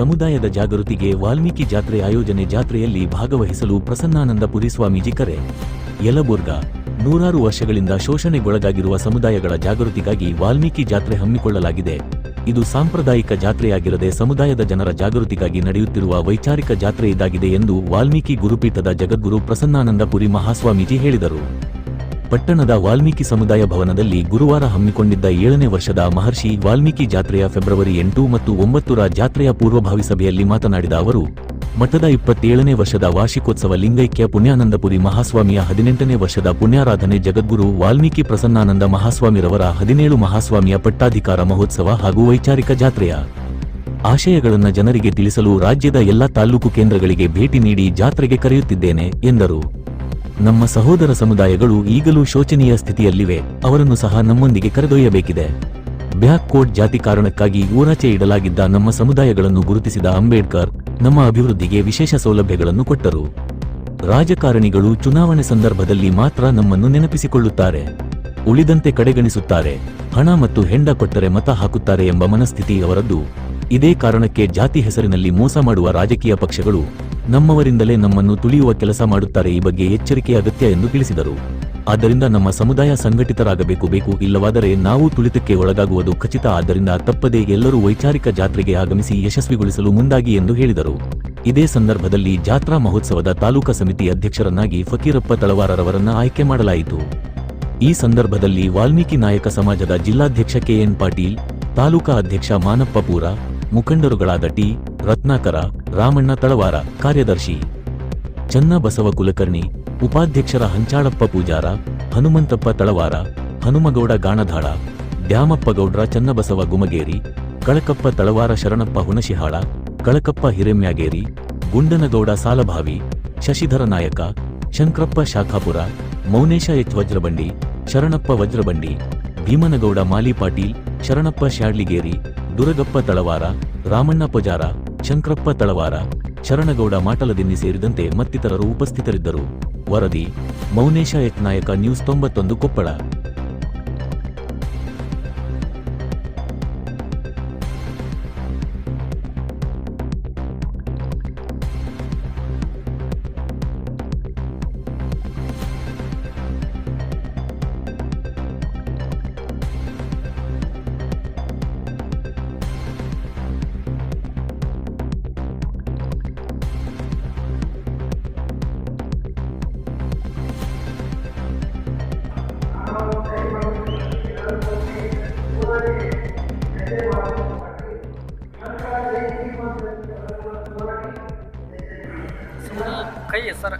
ಸಮುದಾಯದ ಜಾಗೃತಿಗೆ ವಾಲ್ಮೀಕಿ ಜಾತ್ರೆ ಆಯೋಜನೆ ಜಾತ್ರೆಯಲ್ಲಿ ಭಾಗವಹಿಸಲು ಪ್ರಸನ್ನಾನಂದ ಪುರಿ ಸ್ವಾಮೀಜಿ ಕರೆ. ಯಲಬುರ್ಗಾ, ನೂರಾರು ವರ್ಷಗಳಿಂದ ಶೋಷಣೆಗೊಳಗಾಗಿರುವ ಸಮುದಾಯಗಳ ಜಾಗೃತಿಗಾಗಿ ವಾಲ್ಮೀಕಿ ಜಾತ್ರೆ ಹಮ್ಮಿಕೊಳ್ಳಲಾಗಿದೆ. ಇದು ಸಾಂಪ್ರದಾಯಿಕ ಜಾತ್ರೆಯಾಗಿರದೆ ಸಮುದಾಯದ ಜನರ ಜಾಗೃತಿಗಾಗಿ ನಡೆಯುತ್ತಿರುವ ವೈಚಾರಿಕ ಜಾತ್ರೆ ಇದಾಗಿದೆ ಎಂದು ವಾಲ್ಮೀಕಿ ಗುರುಪೀಠದ ಜಗದ್ಗುರು ಪ್ರಸನ್ನಾನಂದ ಪುರಿ ಮಹಾಸ್ವಾಮೀಜಿ ಹೇಳಿದರು. ಪಟ್ಟಣದ ವಾಲ್ಮೀಕಿ ಸಮುದಾಯ ಭವನದಲ್ಲಿ ಗುರುವಾರ ಹಮ್ಮಿಕೊಂಡಿದ್ದ ಏಳನೇ ವರ್ಷದ ಮಹರ್ಷಿ ವಾಲ್ಮೀಕಿ ಜಾತ್ರೆಯ ಫೆಬ್ರವರಿ ಎಂಟು ಮತ್ತು ಒಂಬತ್ತರ ಜಾತ್ರೆಯ ಪೂರ್ವಭಾವಿ ಸಭೆಯಲ್ಲಿ ಮಾತನಾಡಿದ ಅವರು, ಮಠದ ಇಪ್ಪತ್ತೇಳನೇ ವರ್ಷದ ವಾರ್ಷಿಕೋತ್ಸವ ಲಿಂಗೈಕ್ಯ ಪುಣ್ಯಾನಂದಪುರಿ ಮಹಾಸ್ವಾಮಿಯ ಹದಿನೆಂಟನೇ ವರ್ಷದ ಪುಣ್ಯಾರಾಧನೆ ಜಗದ್ಗುರು ವಾಲ್ಮೀಕಿ ಪ್ರಸನ್ನಾನಂದ ಮಹಾಸ್ವಾಮಿರವರ ಹದಿನೇಳು ಮಹಾಸ್ವಾಮಿಯ ಪಟ್ಟಾಧಿಕಾರ ಮಹೋತ್ಸವ ಹಾಗೂ ವೈಚಾರಿಕ ಜಾತ್ರೆಯ ಆಶಯಗಳನ್ನು ಜನರಿಗೆ ತಿಳಿಸಲು ರಾಜ್ಯದ ಎಲ್ಲ ತಾಲೂಕು ಕೇಂದ್ರಗಳಿಗೆ ಭೇಟಿ ನೀಡಿ ಜಾತ್ರೆಗೆ ಕರೆಯುತ್ತಿದ್ದೇನೆ, ಎಂದರು. ನಮ್ಮ ಸಹೋದರ ಸಮುದಾಯಗಳು ಈಗಲೂ ಶೋಚನೀಯ ಸ್ಥಿತಿಯಲ್ಲಿವೆ. ಅವರನ್ನು ಸಹ ನಮ್ಮೊಂದಿಗೆ ಕರೆದೊಯ್ಯಬೇಕಿದೆ. ಬ್ಯಾಕ್ ಕೋಟ್ ಜಾತಿ ಕಾರಣಕ್ಕಾಗಿ ಊರಾಚೆ ಇಡಲಾಗಿದ್ದ ನಮ್ಮ ಸಮುದಾಯಗಳನ್ನು ಗುರುತಿಸಿದ ಅಂಬೇಡ್ಕರ್, ನಮ್ಮ ಅಭಿವೃದ್ಧಿಗೆ ವಿಶೇಷ ಸೌಲಭ್ಯಗಳನ್ನು ಕೊಟ್ಟರು. ರಾಜಕಾರಣಿಗಳು ಚುನಾವಣೆ ಸಂದರ್ಭದಲ್ಲಿ ಮಾತ್ರ ನಮ್ಮನ್ನು ನೆನಪಿಸಿಕೊಳ್ಳುತ್ತಾರೆ. ಉಳಿದಂತೆ ಕಡೆಗಣಿಸುತ್ತಾರೆ. ಹಣ ಮತ್ತು ಹೆಂಡ ಕೊಟ್ಟರೆ ಮತ ಹಾಕುತ್ತಾರೆ ಎಂಬ ಮನಸ್ಥಿತಿ ಅವರದ್ದು. ಇದೇ ಕಾರಣಕ್ಕೆ ಜಾತಿ ಹೆಸರಿನಲ್ಲಿ ಮೋಸ ಮಾಡುವ ರಾಜಕೀಯ ಪಕ್ಷಗಳು ನಮ್ಮವರಿಂದಲೇ ನಮ್ಮನ್ನು ತುಳಿಯುವ ಕೆಲಸ ಮಾಡುತ್ತಾರೆ ಈ ಬಗ್ಗೆ ಎಚ್ಚರಿಕೆ ಅಗತ್ಯ ಎಂದು ತಿಳಿಸಿದರು. ಆದ್ದರಿಂದ ನಮ್ಮ ಸಮುದಾಯ ಸಂಘಟಿತರಾಗಬೇಕು, ಬೇಕು, ಇಲ್ಲವಾದರೆ ನಾವು ತುಳಿತಕ್ಕೆ ಒಳಗಾಗುವುದು ಖಚಿತ. ಆದ್ದರಿಂದ ತಪ್ಪದೇ ಎಲ್ಲರೂ ವೈಚಾರಿಕ ಜಾತ್ರೆಗೆ ಆಗಮಿಸಿ ಯಶಸ್ವಿಗೊಳಿಸಲು ಮುಂದಾಗಿ ಎಂದು ಹೇಳಿದರು. ಇದೇ ಸಂದರ್ಭದಲ್ಲಿ ಜಾತ್ರಾ ಮಹೋತ್ಸವದ ತಾಲೂಕಾ ಸಮಿತಿ ಅಧ್ಯಕ್ಷರನ್ನಾಗಿ ಫಕೀರಪ್ಪ ತಳವಾರರವರನ್ನ ಆಯ್ಕೆ ಮಾಡಲಾಯಿತು. ಈ ಸಂದರ್ಭದಲ್ಲಿ ವಾಲ್ಮೀಕಿ ನಾಯಕ ಸಮಾಜದ ಜಿಲ್ಲಾಧ್ಯಕ್ಷ ಕೆಎನ್ ಪಾಟೀಲ್, ತಾಲೂಕಾ ಅಧ್ಯಕ್ಷ ಮಾನಪ್ಪ ಪೂರ ಮುಖಂಡರುಗಳಾದ ಟಿ. ರತ್ನಾಕರ, ರಾಮಣ್ಣ ತಳವಾರ, ಕಾರ್ಯದರ್ಶಿ ಚನ್ನಬಸವ ಕುಲಕರ್ಣಿ, ಉಪಾಧ್ಯಕ್ಷರ ಹಂಚಾಳಪ್ಪ ಪೂಜಾರ, ಹನುಮಂತಪ್ಪ ತಳವಾರ, ಹನುಮಗೌಡ ಗಾಣಧಾಳ ದ್ಯಾಮಪ್ಪಗೌಡ್ರ ಚನ್ನಬಸವ ಗುಮಗೇರಿ, ಕಳಕಪ್ಪ ತಳವಾರ ಶರಣಪ್ಪ ಹುಣಶಿಹಾಳ ಕಳಕಪ್ಪ ಹಿರೆಮ್ಯಾಗೇರಿ, ಗುಂಡನಗೌಡ ಸಾಲಭಾವಿ, ಶಶಿಧರ ನಾಯಕ, ಶಂಕ್ರಪ್ಪ ಶಾಖಾಪುರ, ಮೌನೇಶ ಎಚ್. ವಜ್ರಬಂಡಿ, ಶರಣಪ್ಪ ವಜ್ರಬಂಡಿ, ಭೀಮನಗೌಡ ಮಾಲಿ ಪಾಟೀಲ್, ಶರಣಪ್ಪ ಶಾಡ್ಲಿಗೇರಿ ದುರಗಪ್ಪ ತಳವಾರ, ರಾಮಣ್ಣ ಪಜಾರ, ಶಂಕ್ರಪ್ಪ ತಳವಾರ, ಶರಣಗೌಡ ಮಾಟಲದಿನ್ನಿ ಸೇರಿದಂತೆ ಮತ್ತಿತರರು ಉಪಸ್ಥಿತರಿದ್ದರು. ವರದಿ, ಮೌನೇಶ ಯತ್ನಾಯಕ ನಾಯಕ ನ್ಯೂಸ್ ತೊಂಬತ್ತೊಂದು ಕೊಪ್ಪಳ. ಕೈ ಸರ್